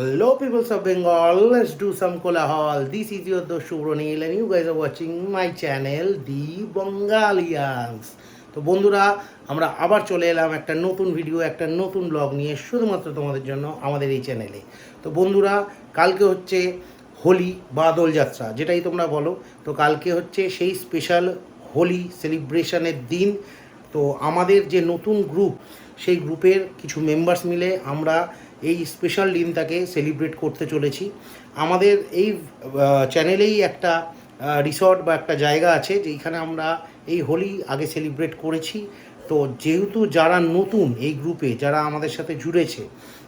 Hello, peoples of Bengal. Let's do some kolahal. This is your Dosh Shubronil, and you guys are watching my channel, The Bongalians. তো বন্ধুরা আমরা আবার চলে এলাম একটা নতুন ভিডিও একটা নতুন ব্লগ নিয়ে শুধুমাত্র তোমাদের জন্য আমাদের এই চ্যানেলে তো বন্ধুরা কালকে হচ্ছে হোলি বা দোলযাত্রা যেটাই তোমরা বলো তো কালকে হচ্ছে সেই স্পেশাল হোলি সেলিব্রেশনের দিন তো আমাদের যে নতুন গ্রুপ সেই গ্রুপের কিছু মেম্বার্স মিলে আমরা এই স্পেশাল দিনটাকে সেলিব্রেট করতে চলেছি। আমাদের এই চ্যানেলেই একটা রিসর্ট বা একটা জায়গা আছে যেখানে আমরা এই হোলি আগে সেলিব্রেট করেছি। তো যেহেতু যারা নতুন এই গ্রুপে যারা আমাদের সাথে জুড়েছে,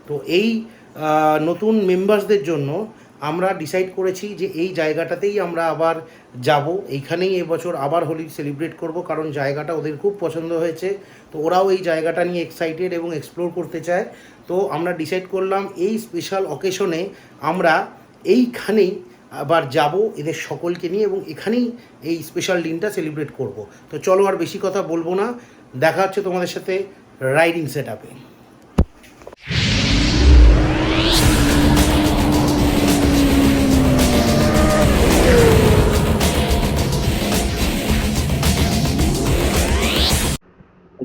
তো এই নতুন মেম্বার্সদের জন্য আমরা ডিসাইড করেছি যে এই জায়গাটাতেই আমরা আবার যাব। এইখানেই এবছর আবার হোলি সেলিব্রেট করব কারণ জায়গাটা ওদের খুব পছন্দ হয়েছে। তো ওরাও এই জায়গাটা নিয়ে এক্সাইটেড এবং এক্সপ্লোর করতে চায়। তো আমরা ডিসাইড করলাম এই স্পেশাল অকেশনে আমরা এইখানেই আবার যাব এদের সকলকে নিয়ে এবং এখানেই এই স্পেশাল দিনটা সেলিব্রেট করব। তো চলো আর বেশি কথা বলব না। দেখা হচ্ছে তোমাদের সাথে রাইডিং সেট আপে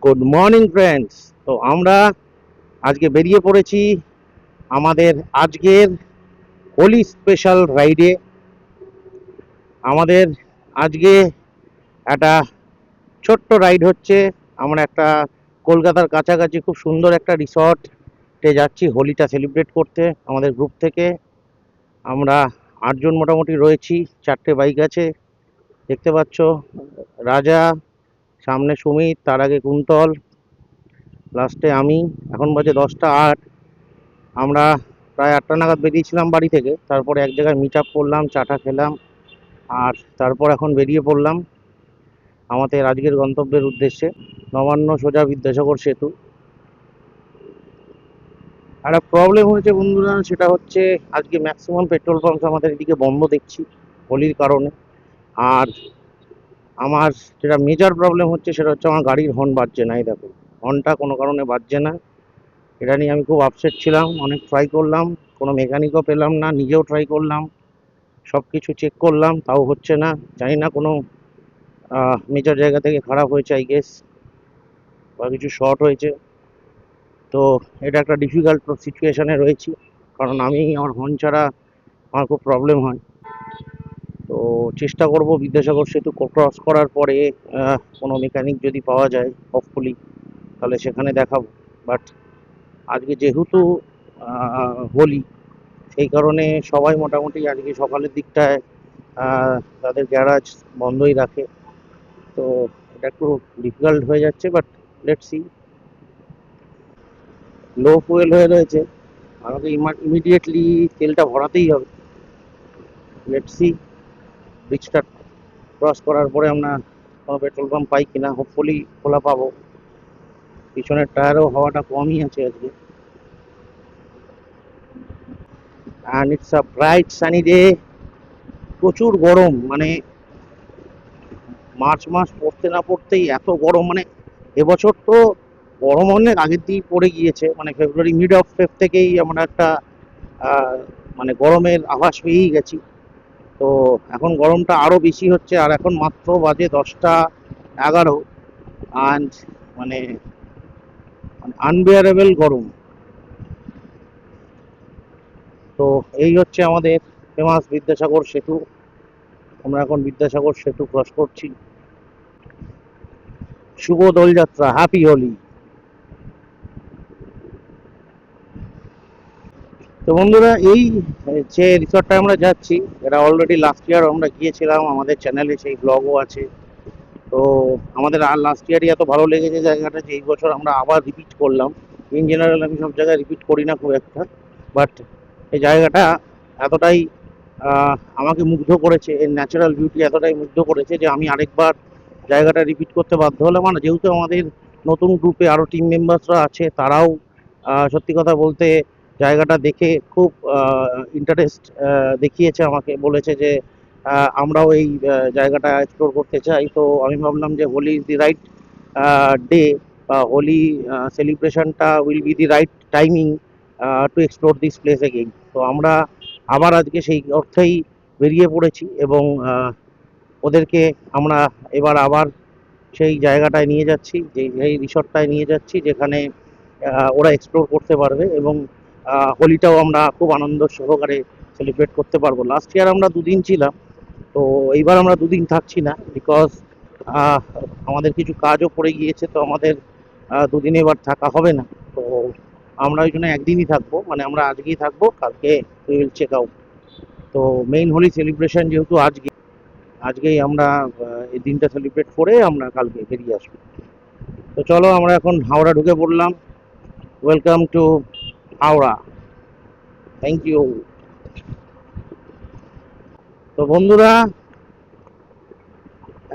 গুড মর্নিং ফ্রেন্ডস তো আমরা আজকে বেরিয়ে পড়েছি আমাদের আজকের হোলি স্পেশাল রাইডে। আমাদের আজকে একটা ছোট্ট রাইড হচ্ছে। আমরা একটা কলকাতার কাছাকাছি খুব সুন্দর একটা রিসর্টে যাচ্ছি হোলিটা সেলিব্রেট করতে আমাদের গ্রুপ থেকে। আমরা আটজন মোটামুটি রয়েছি, চারটে বাইক আছে। দেখতে পাচ্ছ, রাজা সামনে সুমিত তার আগে কুন্তল লাস্টে আমি। এখন বাজে দশটা আট। আমরা প্রায় আটটা নাগাদ বেরিয়েছিলাম বাড়ি থেকে। তারপরে এক জায়গায় মিট আপ করলাম চাটা খেলাম, আর তারপর এখন বেরিয়ে পড়লাম আমাদের আজকের গন্তব্যের উদ্দেশ্যে। নবান্ন সোজা বিদ্যাসাগর সেতু। একটা প্রবলেম হয়েছে বন্ধুরা, সেটা হচ্ছে আজকে ম্যাক্সিমাম পেট্রোল পাম্প আমাদের এদিকে বন্ধ দেখছি, হোলির কারণে। আর আমার যেটা মেজর প্রবলেম হচ্ছে সেটা হচ্ছে আমার গাড়ির হর্ন বাজছে না, এই দেখো। হর্নটা কোনো কারণে বাজছে না। এটা নিয়ে আমি খুব আপসেট ছিলাম, অনেক ট্রাই করলাম, কোনো মেকানিকও পেলাম না, নিজেও ট্রাই করলাম সব কিছু চেক করলাম, তাও হচ্ছে না। জানি না কোনো মেজর জায়গা থেকে খারাপ হয়েছে আই গেস বা কিছু শর্ট হয়েছে। তো এটা একটা ডিফিকাল্ট সিচুয়েশানে রয়েছি, কারণ আমি আমার হর্ন ছাড়া আমার খুব প্রবলেম হয়। তো চেষ্টা করব বিদ্যাসাগর সেতু ক্রস করার পরে কোনো মেকানিক যদি পাওয়া যায় হপফুলি তাহলে সেখানে দেখাবো। বাট আজকে যেহেতু হোলি, সেই কারণে সবাই মোটামুটি আজকে সকালের দিকটায় তাদের গ্যারাজ বন্ধই রাখে। তো এটা একটু ডিফিকাল্ট হয়ে যাচ্ছে but let see low fuel হয়ে রয়েছে। আমাকে ইমিডিয়েটলি তেলটা ভরাতেই হবে। লেট সি ব্রিজটা ক্রস করার পরে আমরা কোনো পেট্রোল পাম্প পাই কিনা হোপফুলি খোলা পাবো। পিছনের টায়ারও হওয়াটা কমই আছে আজকে। And it's a bright sunny day প্রচুর গরম মানে মার্চ মাস পড়তে না পড়তেই এত গরম মানে এবছর তো গরম অনেক আগের দিকেই পড়ে গিয়েছে মানে ফেব্রুয়ারি মিড অফ ফেব থেকেই আমরা একটা মানে গরমের আভাস পেয়েই গেছি। তো এখন গরমটা আরও বেশি হচ্ছে, আর এখন মাত্র বাজে দশটা এগারো। অ্যান্ড মানে আনবেয়ারেবল গরম। তো এই হচ্ছে আমাদের ফেমাস বিদ্যাসাগর সেতু। আমরা এখন বিদ্যাসাগর সেতু ক্রস করছি। শুভ দোলযাত্রা হ্যাপি হোলি। তো বন্ধুরা, এই যে রিসর্টটা আমরা যাচ্ছি, এটা অলরেডি লাস্ট ইয়ার আমরা গিয়েছিলাম, আমাদের চ্যানেলে সেই ব্লগও আছে। তো আমাদের আর লাস্ট ইয়ারই এত ভালো লেগেছে জায়গাটা যে এই বছর আমরা আবার রিপিট করলাম। ইন জেনারেল আমি সব জায়গায় রিপিট করি না খুব একটা বাট এই জায়গাটা এতটাই আমাকে মুগ্ধ করেছে, এর ন্যাচারাল বিউটি এতটাই মুগ্ধ করেছে যে আমি আরেকবার জায়গাটা রিপিট করতে বাধ্য হলাম। মানে যেহেতু আমাদের নতুন গ্রুপে আরও টিম মেম্বার্সরা আছে, তারাও সত্যি কথা বলতে জায়গাটা দেখে খুব ইন্টারেস্ট দেখিয়েছে আমাকে। বলেছে যে আমরাও এই জায়গাটা এক্সপ্লোর করতে চাই। তো আমি ভাবলাম যে Holi is the right day বা Holi সেলিব্রেশনটা will be the right timing to explore this place again তো আমরা আবার আজকে সেই অর্থেই বেরিয়ে পড়েছি এবং ওদেরকে আমরা এবার আবার সেই জায়গাটায় নিয়ে যাচ্ছি, যে এই রিসর্টটায় নিয়ে যাচ্ছি, যেখানে ওরা এক্সপ্লোর করতে পারবে এবং হোলিটাও আমরা খুব আনন্দ সহকারে সেলিব্রেট করতে পারব। লাস্ট ইয়ার আমরা দুদিন ছিলাম, তো এইবার আমরা দুদিন থাকছি না বিকজ আমাদের কিছু কাজও পড়ে গিয়েছে, তো আমাদের দুদিন এবার থাকা হবে না। তো আমরা ওই জন্য একদিনই থাকব মানে আমরা আজকেই থাকব, কালকে উইল চেক আউট তো মেইন হোলি সেলিব্রেশন যেহেতু আজকে, আজকেই আমরা এই দিনটা সেলিব্রেট করে আমরা কালকে বেরিয়ে আসব। তো চলো আমরা এখন হাওড়া ঢুকে পড়লাম। Welcome to Howrah. Thank you তো বন্ধুরা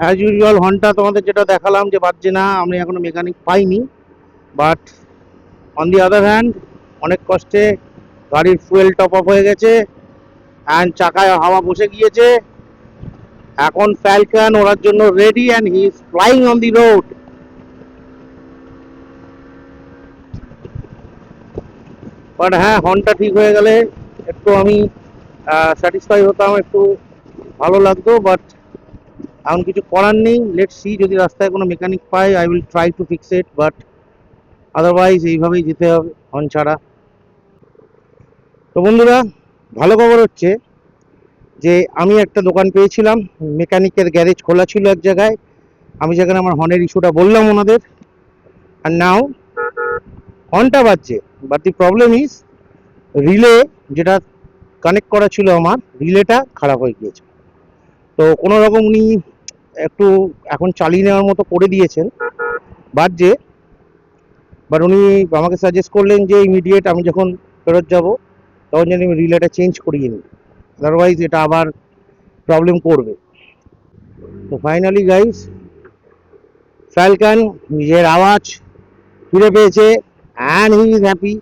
অ্যাজ ইউজুয়াল হর্নটা তোমাদের যেটা দেখালাম যে বাজছে না আমি এখনও মেকানিক পাইনি but on the other hand অনেক কষ্টে গাড়ির ফুয়েল টপ অফ হয়ে গেছে অ্যান্ড চাকায় হাওয়া বসে গিয়েছে। এখন ফ্যালকন ওড়ার জন্য ready and he is flying on the road but হ্যাঁ হর্নটা ঠিক হয়ে গেলে একটু আমি স্যাটিসফাই হতাম, একটু ভালো লাগতো বাট এখন কিছু করার নেই। লেট সি যদি রাস্তায় কোনো mechanic pi I will try to fix it but otherwise এইভাবেই যেতে হবে হর্ন ছাড়া। তো বন্ধুরা, ভালো খবর হচ্ছে যে আমি একটা দোকান পেয়েছিলাম, মেকানিকের গ্যারেজ খোলা ছিল এক জায়গায়। আমি যেখানে আমার হর্নের ইস্যুটা বললাম ওনাদের। আর নাও হর্নটা বাজছে but the problem is relay যেটা কানেক্ট করা ছিল আমার রিলেটা খারাপ হয়ে গিয়েছে। তো কোনো রকম উনি একটু এখন চালিয়ে নেওয়ার মতো করে দিয়েছেন বাজছে বাট উনি আমাকে সাজেস্ট করলেন যে ইমিডিয়েট আমি যখন ফেরত যাব, তখন যেন আমি রিলেটা চেঞ্জ করিয়ে নিই। আদারওয়াইজ এটা আবার প্রবলেম করবে। তো ফাইনালি গাইস ফ্যালকান নিজের আওয়াজ ফিরে পেয়েছে। অ্যান্ড হি ইজ হ্যাপি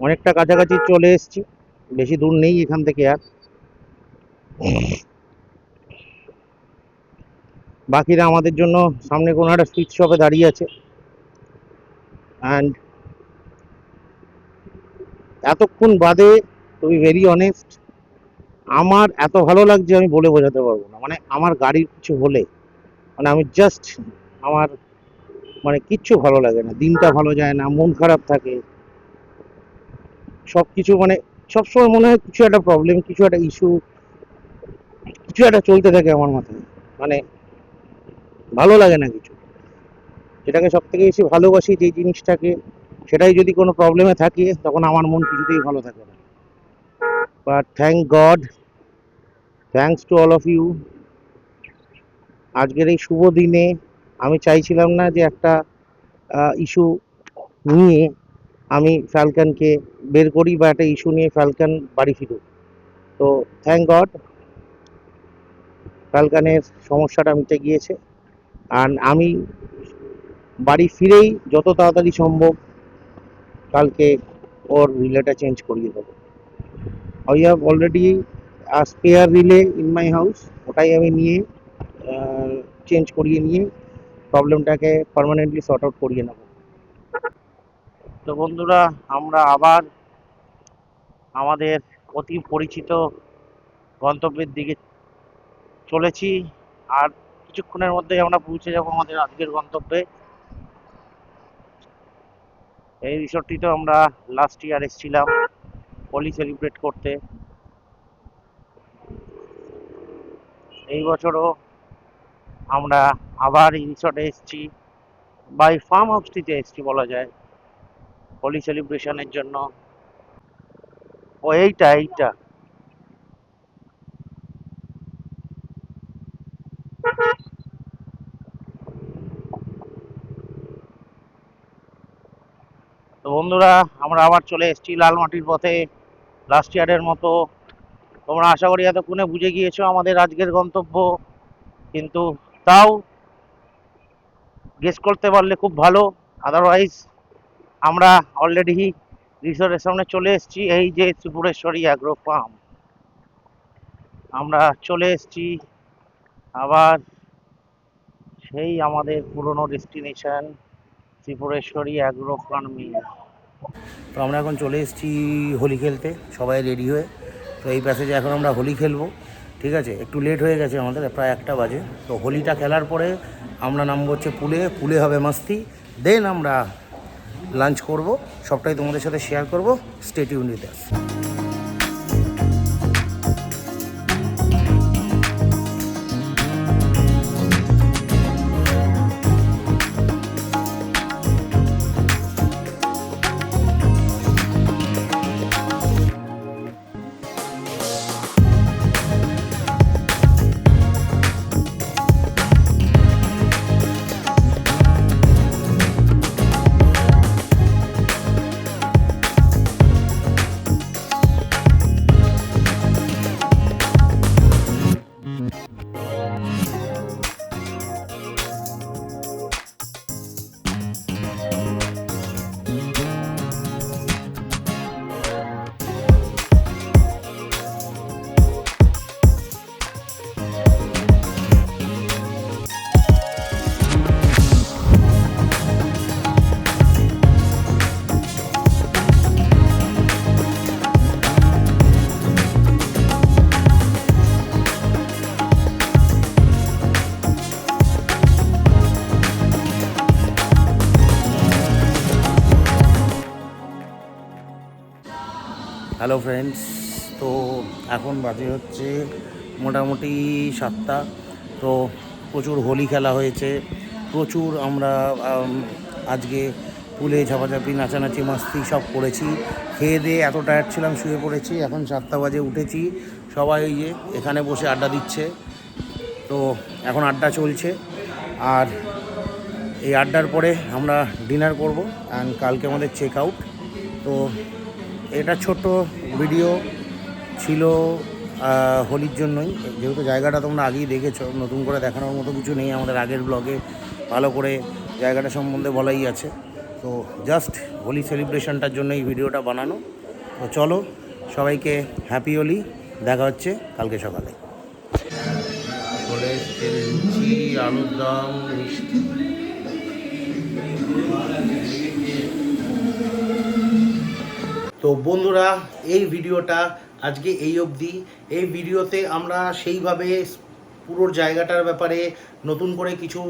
অনেকটা কাছাকাছি চলে এসেছি, বেশি দূর নেই এখান থেকে আর। বাকিরা আমাদের জন্য সামনে কোনো একটা সুইট শপে দাঁড়িয়ে আছে। অ্যান্ড এতক্ষণ বাদে টু বি ভেরি অনেস্ট আমার এত ভালো লাগছে আমি বলে বোঝাতে পারব না। মানে আমার গাড়ির কিছু হলে মানে আমি জাস্ট আমার মানে কিচ্ছু ভালো লাগে না, দিনটা ভালো যায় না, মন খারাপ থাকে। সব কিছু মানে সবসময় মনে হয় কিছু একটা প্রবলেম কিছু একটা ইস্যু কিছু একটা চলতে থাকে আমার মাথায়। মানে ভালো লাগে না কিছু। যেটাকে সব থেকে বেশি ভালোবাসি যে জিনিসটাকে, সেটাই যদি কোনো প্রবলেমে থাকে, তখন আমার মন কিছুতেই ভালো থাকে না। But thank God thanks to all of you আজকের এই শুভ দিনে আমি চাইছিলাম না যে একটা ইস্যু নিয়ে আমি ফ্যালকানকে বের করি বা একটা ইস্যু নিয়ে ফ্যালকান বাড়ি ফিরুক। তো থ্যাংক গড ফ্যালকানের সমস্যাটা মিটে গিয়েছে। আর আমি বাড়ি ফিরেই যত তাড়াতাড়ি সম্ভব কালকে ওর রিলেটা চেঞ্জ করিয়ে দেবো। I have already spare relay in my house ওটাই আমি নিয়ে চেঞ্জ করিয়ে নিয়ে প্রবলেমটাকে পার্মানেন্টলি সর্ট আউট করিয়ে নেব। তো বন্ধুরা, আমরা আবার আমাদের অতি পরিচিত গন্তব্যের দিকে চলেছি। আর কিছুক্ষণের মধ্যেই আমরা পৌঁছে যাব আমাদের আজকের গন্তব্যে। এই রিসোর্টটিতে আমরা লাস্ট ইয়ার এসেছিলাম, হোলি সেলিব্রেট করতে। এই বছরও আমরা আবার এই এসছি। এসেছি বাই ফার্ম হাউসটিতে এসছি বলা যায়। হোলি সেলিব্রেশনের জন্য। ও এইটা এইটা। তো বন্ধুরা, আমরা আবার চলে এসেছি লালমাটির পথে লাস্ট ইয়ারের মতো। তোমরা আশা করি এতক্ষণে বুঝে গিয়েছো আমাদের আজকের গন্তব্য। কিন্তু তাও গেস করতে পারলে খুব ভালো। আদারওয়াইজ আমরা অলরেডি রিসোর্টের সামনে চলে এসেছি, এই যে ত্রিপুরেশ্বরী অ্যাগ্রো ফার্ম আমরা চলে এসেছি, আবার সেই আমাদের পুরনো ডেস্টিনেশন ত্রিপুরেশ্বরী অ্যাগ্রো ফার্মিং তো আমরা এখন চলে এসেছি হোলি খেলতে, সবাই রেডি হয়ে। তো এই প্যাসেজে এখন আমরা হোলি খেলব। ঠিক আছে? একটু লেট হয়ে গেছে আমাদের, প্রায় একটা বাজে। তো হোলিটা খেলার পরে আমরা নামবো হচ্ছে পুলে। পুলে হবে মাস্তি। দেন আমরা লাঞ্চ করব। সবটাই তোমাদের সাথে শেয়ার করব। স্টেট ইউনিট হ্যালো ফ্রেন্ডস তো এখন বাজে হচ্ছে মোটামুটি সাতটা। তো প্রচুর হোলি খেলা হয়েছে। প্রচুর আমরা আজকে পুলে ঝাপাঝাপি, নাচানাচি, মাস্তি সব করেছি। খেয়ে দিয়ে এত টায়ার্ড ছিলাম, শুয়ে পড়েছি। এখন সাতটা বাজে, উঠেছি। সবাই ওই যে এখানে বসে আড্ডা দিচ্ছে। তো এখন আড্ডা চলছে। আর এই আড্ডার পরে আমরা ডিনার করব। অ্যান্ড কালকে আমাদের চেক আউট তো এটা ছোট ভিডিও ছিল হোলির জন্যই। যেহেতু জায়গাটা তোমরা আগেই দেখেছ, নতুন করে দেখানোর মতো কিছু নেই আমাদের আগের ব্লগে ভালো করে জায়গাটা সম্বন্ধে বলাই আছে। তো জাস্ট হোলি সেলিব্রেশনটার জন্য এই ভিডিওটা বানানো। তো চলো, সবাইকে হ্যাপি হোলি। দেখা হচ্ছে কালকে সকালে। লুচি আলুর দম মিষ্টি তো বন্ধুরা, এই ভিডিওটা আজকে এই অবধি। এই ভিডিওতে আমরা সেইভাবে পুরো জায়গাটার ব্যাপারে নতুন করে কিছু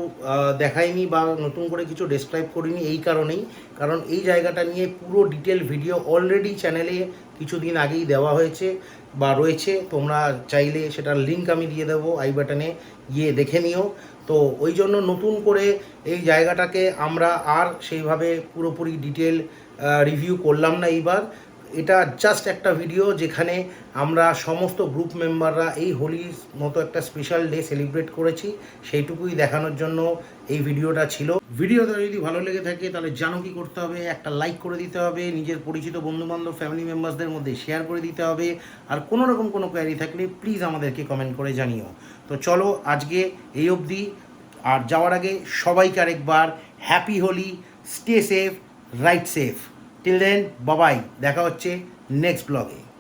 দেখাইনি বা নতুন করে কিছু ডেসক্রাইব করিনি এই কারণেই। কারণ এই জায়গাটা নিয়ে পুরো ডিটেল ভিডিও অলরেডি চ্যানেলে কিছুদিন আগেই দেওয়া হয়েছে বা রয়েছে। তোমরা চাইলে সেটার লিঙ্ক আমি দিয়ে দেবো আই বাটনে গিয়ে দেখে নিও। তো ওই জন্য নতুন করে এই জায়গাটাকে আমরা আর সেইভাবে পুরোপুরি ডিটেল রিভিউ করলাম না এইবার। এটা জাস্ট একটা ভিডিও যেখানে আমরা সমস্ত গ্রুপ মেম্বাররা এই হোলির মতো একটা স্পেশাল ডে সেলিব্রেট করেছি। সেইটুকুই দেখানোর জন্য এই ভিডিওটা ছিল। ভিডিওটা যদি ভালো লেগে থাকে তাহলে জানো কি করতে হবে? একটা লাইক করে দিতে হবে। নিজের পরিচিত বন্ধুবান্ধব ফ্যামিলি মেম্বারসদের মধ্যে শেয়ার করে দিতে হবে। আর কোনো রকম কোনো কোয়ারি থাকলে প্লিজ আমাদেরকে কমেন্ট করে জানিও। তো চলো আজকে এই অবধি, আর যাওয়ার আগে সবাইকে আরেকবার happy Holi stay safe right safe till then Babai দেখা হচ্ছে নেক্সট ব্লগে